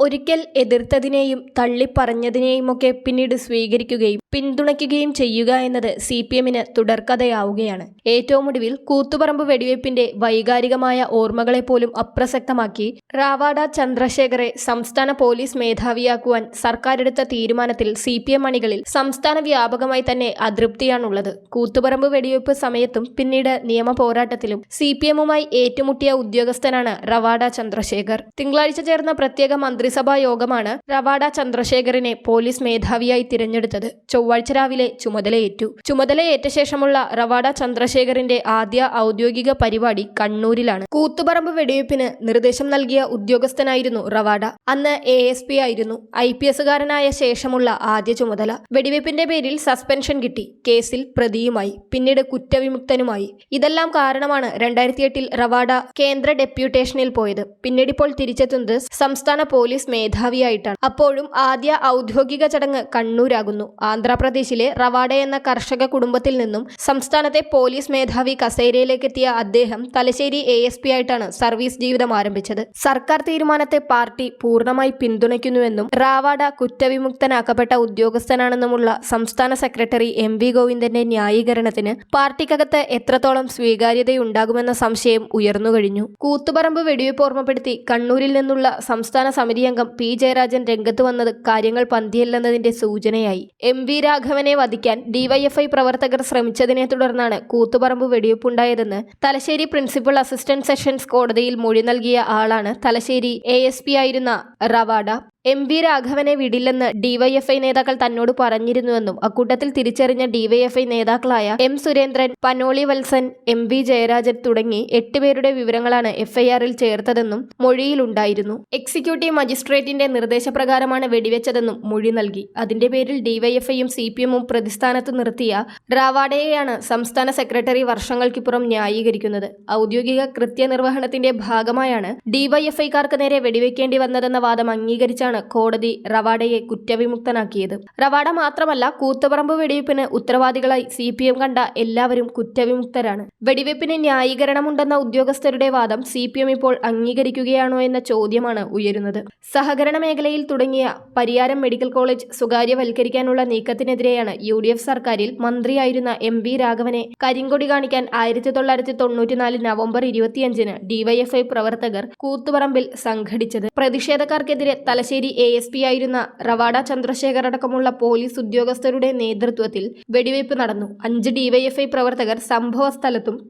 ഒരിക്കൽ എതിർത്തതിനെയും തള്ളിപ്പറഞ്ഞതിനെയുമൊക്കെ പിന്നീട് സ്വീകരിക്കുകയും പിന്തുണയ്ക്കുകയും ചെയ്യുക എന്നത് സി പി എമ്മിന് തുടർക്കഥയാവുകയാണ്. ഏറ്റവും ഒടുവിൽ കൂത്തുപറമ്പ് വെടിവയ്പ്പിന്റെ വൈകാരികമായ ഓർമ്മകളെ പോലും അപ്രസക്തമാക്കി റാവാഡ ചന്ദ്രശേഖറെ സംസ്ഥാന പോലീസ് മേധാവിയാക്കുവാൻ സർക്കാരെടുത്ത തീരുമാനത്തിൽ സി പി എം അണികളിൽ സംസ്ഥാന വ്യാപകമായി തന്നെ അതൃപ്തിയാണുള്ളത്. കൂത്തുപറമ്പ് വെടിവയ്പ്പ് സമയത്തും പിന്നീട് നിയമ പോരാട്ടത്തിലും സി പി എമ്മുമായി ഏറ്റുമുട്ടിയ ഉദ്യോഗസ്ഥനാണ് റവാഡ ചന്ദ്രശേഖർ. തിങ്കളാഴ്ച ചേർന്ന പ്രത്യേക മന്ത്രിസഭാ യോഗമാണ് റവാഡ ചന്ദ്രശേഖറിനെ പോലീസ് മേധാവിയായി തിരഞ്ഞെടുത്തത്. ചൊവ്വാഴ്ച രാവിലെ ചുമതലയേറ്റു. ചുമതലയേറ്റ ശേഷമുള്ള റവാഡ ചന്ദ്രശേഖറിന്റെ ആദ്യ ഔദ്യോഗിക പരിപാടി കണ്ണൂരിലാണ്. കൂത്തുപറമ്പ് വെടിവയ്പ്പിന് നിർദ്ദേശം നൽകിയ ഉദ്യോഗസ്ഥനായിരുന്നു റവാഡ. അന്ന് എ എസ് പി ആയിരുന്നു. ഐ പി എസുകാരനായ ശേഷമുള്ള ആദ്യ ചുമതല. വെടിവയ്പ്പിന്റെ പേരിൽ സസ്പെൻഷൻ കിട്ടി. കേസിൽ പ്രതിയുമായി. പിന്നീട് കുറ്റവിമുക്തനുമായി. ഇതെല്ലാം കാരണമാണ് രണ്ടായിരത്തി എട്ടിൽ റവാഡ കേന്ദ്ര ഡെപ്യൂട്ടേഷനിൽ പോയത്. പിന്നീട് ഇപ്പോൾ തിരിച്ചെത്തുന്നത് സംസ്ഥാന പോലീസ് മേധാവിയായിട്ടാണ്. അപ്പോഴും ആദ്യ ഔദ്യോഗിക ചടങ്ങ് കണ്ണൂരാകുന്നു. ആന്ധ്രാപ്രദേശിലെ റവാഡ എന്ന കർഷക കുടുംബത്തിൽ നിന്നും സംസ്ഥാനത്തെ പോലീസ് മേധാവി കസേരയിലേക്കെത്തിയ അദ്ദേഹം തലശ്ശേരി എ എസ് പി ആയിട്ടാണ് സർവീസ് ജീവിതം ആരംഭിച്ചത്. സർക്കാർ തീരുമാനത്തെ പാർട്ടി പൂർണമായി പിന്തുണയ്ക്കുന്നുവെന്നും റാവാഡ കുറ്റവിമുക്തനാക്കപ്പെട്ട ഉദ്യോഗസ്ഥനാണെന്നുമുള്ള സംസ്ഥാന സെക്രട്ടറി എം വി ഗോവിന്ദന്റെ ന്യായീകരണത്തിന് പാർട്ടിക്കകത്ത് എത്രത്തോളം സ്വീകാര്യതയുണ്ടാകുമെന്ന സംശയം ഉയർന്നുകഴിഞ്ഞു. കൂത്തുപറമ്പ് വെടിവയ്പ് ഓർമ്മപ്പെടുത്തി കണ്ണൂരിൽ നിന്നുള്ള സംസ്ഥാന സമിതി അംഗം പി. ജയരാജൻ രംഗത്ത് വന്നത് കാര്യങ്ങൾ പന്തിയല്ലെന്നതിന്റെ സൂചനയായി. എം. വി. രാഘവനെ വധിക്കാൻ ഡിവൈഎഫ്ഐ പ്രവർത്തകർ ശ്രമിച്ചതിനെ തുടർന്നാണ് കൂത്തുപറമ്പ് വെടിവെപ്പുണ്ടായതെന്ന് തലശ്ശേരി പ്രിൻസിപ്പൽ അസിസ്റ്റന്റ് സെഷൻസ് കോടതിയിൽ മൊഴി നൽകിയ ആളാണ് തലശ്ശേരി എ. ആയിരുന്ന റവാഡ. എം വി രാഘവനെ വിടില്ലെന്ന് ഡിവൈഎഫ്ഐ നേതാക്കൾ തന്നോട് പറഞ്ഞിരുന്നുവെന്നും അക്കൂട്ടത്തിൽ തിരിച്ചറിഞ്ഞ ഡിവൈഎഫ്ഐ നേതാക്കളായ M Surendran Panoli Valsan M V Jayarajan തുടങ്ങി എട്ടുപേരുടെ വിവരങ്ങളാണ് എഫ്ഐആറിൽ ചേർത്തതെന്നും മൊഴിയിലുണ്ടായിരുന്നു. എക്സിക്യൂട്ടീവ് മജിസ്ട്രേറ്റിന്റെ നിർദ്ദേശപ്രകാരമാണ് വെടിവെച്ചതെന്നും മൊഴി നൽകി. അതിന്റെ പേരിൽ ഡിവൈഎഫ്ഐയും സി പി എമ്മും പ്രതിസ്ഥാനത്ത് നിർത്തിയ റാവാഡയെയാണ് സംസ്ഥാന സെക്രട്ടറി വർഷങ്ങൾക്കിപ്പുറം ന്യായീകരിക്കുന്നത്. ഔദ്യോഗിക കൃത്യനിർവഹണത്തിന്റെ ഭാഗമായാണ് ഡിവൈഎഫ്ഐക്കാർക്ക് നേരെ വെടിവെക്കേണ്ടി വന്നതെന്ന വാദം അംഗീകരിച്ചാണ് കോടതി റവാഡയെ കുറ്റവിമുക്തനാക്കിയത്. റവാഡ മാത്രമല്ല കൂത്തുപറമ്പ് വെടിവെപ്പിന് ഉത്തരവാദികളായി സി പി എം കണ്ട എല്ലാവരും കുറ്റവിമുക്തരാണ്. വെടിവെപ്പിന് ന്യായീകരണമുണ്ടെന്ന ഉദ്യോഗസ്ഥരുടെ വാദം സി പി എം ഇപ്പോൾ അംഗീകരിക്കുകയാണോ എന്ന ചോദ്യമാണ് ഉയരുന്നത്. സഹകരണ മേഖലയിൽ തുടങ്ങിയ പരിയാരം മെഡിക്കൽ കോളേജ് സ്വകാര്യവൽക്കരിക്കാനുള്ള നീക്കത്തിനെതിരെയാണ് യു ഡി എഫ് സർക്കാരിൽ മന്ത്രിയായിരുന്ന എം വി രാഘവനെ കരിങ്കൊടി കാണിക്കാൻ ആയിരത്തി തൊള്ളായിരത്തി തൊണ്ണൂറ്റിനാല് നവംബർ ഇരുപത്തിയഞ്ചിന് ഡിവൈഎഫ്ഐ പ്രവർത്തകർ കൂത്തുപറമ്പിൽ സംഘടിച്ചത്. പ്രതിഷേധക്കാർക്കെതിരെ തലശ്ശേരി എ എസ് പി ആയിരുന്ന റവാഡ ചന്ദ്രശേഖർ അടക്കമുള്ള പോലീസ് ഉദ്യോഗസ്ഥരുടെ നേതൃത്വത്തിൽ വെടിവയ്പ് നടന്നു. അഞ്ച് ഡിവൈഎഫ്ഐ പ്രവർത്തകർ സംഭവ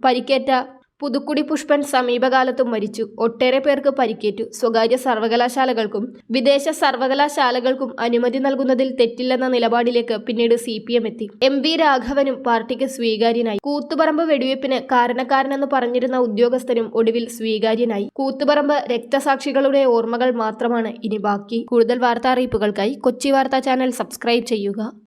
പരിക്കേറ്റ പുതുക്കുടി പുഷ്പൻ സമീപകാലത്തും മരിച്ചു. ഒട്ടേറെ പേർക്ക് പരിക്കേറ്റു. സ്വകാര്യ സർവകലാശാലകൾക്കും വിദേശ സർവകലാശാലകൾക്കും അനുമതി നൽകുന്നതിൽ തെറ്റില്ലെന്ന നിലപാടിലേക്ക് പിന്നീട് സി പി എം എത്തി. എം വി രാഘവനും പാർട്ടിക്ക് സ്വീകാര്യനായി. കൂത്തുപറമ്പ് വെടിവയ്പ്പിന് കാരണക്കാരനെന്ന് പറഞ്ഞിരുന്ന ഉദ്യോഗസ്ഥനും ഒടുവിൽ സ്വീകാര്യനായി. കൂത്തുപറമ്പ് രക്തസാക്ഷികളുടെ ഓർമ്മകൾ മാത്രമാണ് ഇനി ബാക്കി. കൂടുതൽ വാർത്താ അറിയിപ്പുകൾക്കായി കൊച്ചി വാർത്താ ചാനൽ സബ്സ്ക്രൈബ് ചെയ്യുക.